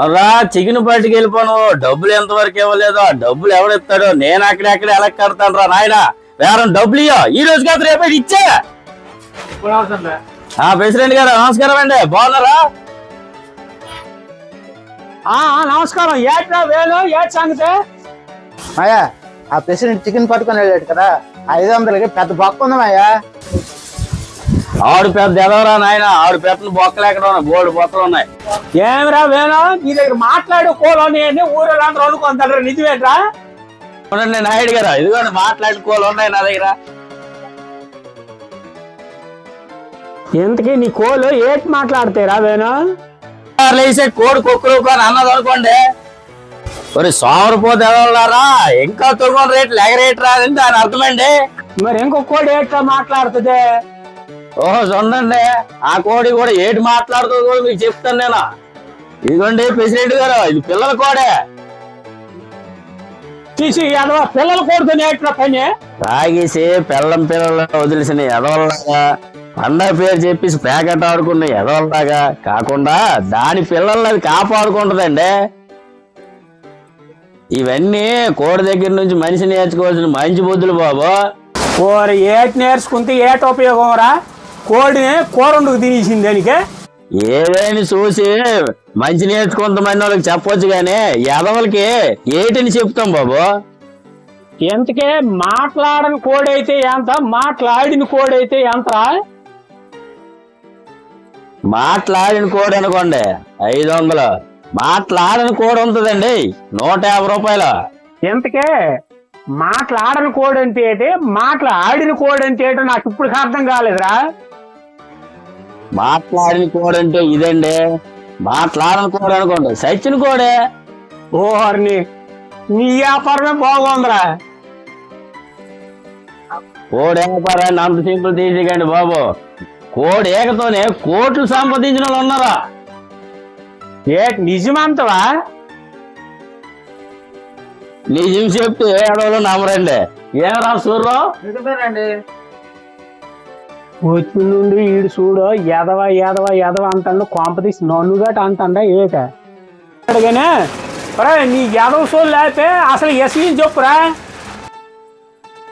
అవురా చికెన్ పట్టుకు వెళ్ళిపోను. డబ్బులు ఎంతవరకు ఇవ్వలేదు? ఆ డబ్బులు ఎవడిస్తాడో నేను అక్కడెక్కడ ఎలా కడతాను రా నాయన? వేరే డబ్బులు ఇయ్యో. ఈ రోజు కాదు రేపు ఇచ్చే. ఆ ప్రెసిడెంట్ గారు నమస్కారం అండి. బాగున్నారా? ఆ ఆ, నమస్కారం. ఏట్రా వేలు? ఏట్ సంగతి? మాయా ఆ ప్రెసిడెంట్ చికెన్ పట్టుకొని వెళ్ళాడు కదా. ఐదు వందలకి పెద్ద బొక్క ఉంది మాయా. ఆడు పెద్ద ఎదవరా నాయన? ఆడు పెద్ద బొక్కలు ఎక్కడ ఉన్నాయి బోర్డు బొక్కలు ఉన్నాయి. ఏమిరా వేలు నీ దగ్గర మాట్లాడు కోలోని ఊరిలో అందరూ అనుకుంటారు నిజమేట్రా? చూడండి నాయుడు గారు ఇదిగోండి మాట్లాడుకోవాలి ఉన్నాయి నా దగ్గర. ఇంతకీ నీ కోలు? ఏటి మాట్లాడతారా వేణు? మరి ఇంకో కోడి ఏట్రా మాట్లాడుతుంది? ఓహో చూడండి. ఆ కోడి కూడా ఏటి మాట్లాడుతుందో కూడా మీకు చెప్తాను నేను. ఇదిగోండి ప్రెసిడెంట్ గారు ఇది పిల్లల కోడే. తీసి ఎదవ పిల్లలు ఏట్రా పని? తాగేసి పిల్లం పిల్లలు వదిలేసిన ఎదవల్లాగా పండగ పేరు చెప్పేసి ప్యాకెట్ ఆడుకున్న ఎదవల్లాగా కాకుండా దాని పిల్లల్ని అది కాపాడుకుంటదండి. ఇవన్నీ కోడి దగ్గర నుంచి మనిషి నేర్చుకోవాల్సిన మంచి బుద్ధులు బాబు. ఓరి ఏటి నేర్చుకుంటే ఏట ఉపయోగం రా? కోడిని కూరండుకు తినేసింది దానికి. ఏదైనా చూసి మంచి నేర్చుకుంటామని వాళ్ళకి చెప్పొచ్చు కానీ ఎదవలకి ఏటిని చెప్తాం బాబు? ఎంతకే మాట్లాడని కోడి అయితే ఎంత మాట్లాడిన కోడి అయితే ఎంతరా? మాట్లాడిన కోడి అనుకోండి ఐదు వందలు. మాట్లాడని కోడి ఉంటుందండి నూట యాభై రూపాయలు. ఎంతకే మాట్లాడని కోడి అంటే ఏంటి? మాట్లాడిన కోడి అంటే ఏంటో నాకు ఇప్పుడు అర్థం కాలేదురా. మాట్లాడిన కోడి అంటే ఇదండి. మాట్లాడని కోడి అనుకోండి. సచిన కోడే? ఓహర్ని నీ వ్యాపారమే బాగుందిరా. కోడి వ్యాపారాన్ని అంత సింపుల్ తీసేకండి బాబు. కోడి ఏకతోనే కోట్లు సంపాదించిన వాళ్ళు ఉన్నారా? ఏ నిజమంతవా నిజం చెప్తే ఏడవలు నమ్మరండి. ఏమరా సూర్రావు నిజమేనండి. వచ్చి నుండి ఈడు చూడు ఎదవ ఎదవ ఎదవ అంటాడు కొంపదీసి నన్నుగట అంటాడా ఏట? అడగానే నీ ఎదవ సోలు లేకపోతే అసలు ఎస్ఈ చెప్పురా?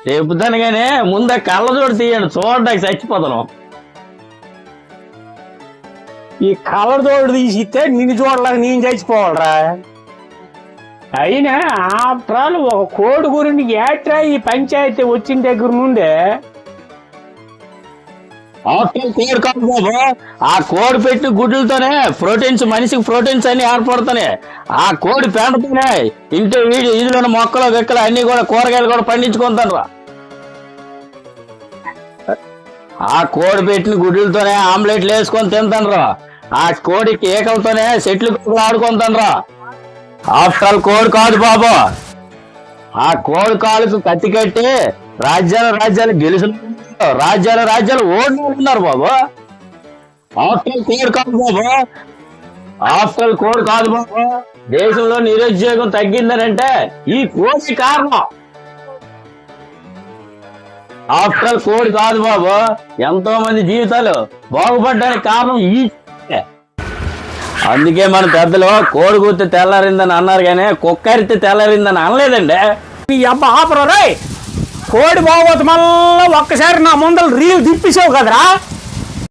చెబుతాను కానీ ముందే కళ్ళజోడు తీయండి చూడడానికి చచ్చిపోతాను. ఈ కలర్ తోడు తీసిస్తే నిన్ను చూడలేక నేను చచ్చిపోవాలరా. అయినా ఆఫ్టర్ ఆల్ ఒక కోడి గురించి ఏట్రా ఈ పంచాయతీ వచ్చిన దగ్గర నుండే ఆఫ్టర్ కోడి కాదు బాబు. ఆ కోడి పెట్టిన గుడ్లతోనే ప్రోటీన్స్ మనిషికి ప్రోటీన్స్ అన్ని ఏర్పడతాయి ఆ కోడి పేడతోనే ఇంటి వీడి ఇదిలో మొక్కలు గెక్కలు అన్ని కూడా కూరగాయలు కూడా పండించుకుంటాను ఆ కోడి పెట్టిన గుడ్లతోనే ఆమ్లెట్లు వేసుకొని తింటాను ఆ కోడి కేకలతోనే చెట్లు కుక్కలు ఆడుకుంటాను ఆఫ్టర్ ఆల్ కోడి కాదు బాబు. ఆ కోడి కాలుకు కత్తి కట్టి రాజ్యాలు రాజ్యాలు గెలుసు రాజ్యాలు రాజ్యాలు ఓడిన ఉన్నారు బాబు. ఆఫ్టర్ కోడ్ కాదు బాబు. ఆఫ్టర్ కోడ్ కాదు బాబు. దేశంలో నిరుద్యోగం తగ్గిందనంటే ఈ కోడి కారణం. ఆఫ్టర్ కోడ్ కాదు బాబు. ఎంతో మంది జీవితాలు బాగుపడడానికి కారణం ఈ అందుకే మన పెద్దలు కోడి కూర్తి తెల్లారిందని అన్నారు కానీ కుక్కరితే తెల్లారిందని అనలేదండి. నీ అబ్బ ఆపరా కోడి బాగోతు మళ్ళీ ఒక్కసారి నా ముందర రీల్ తిప్పిసావు కదరా.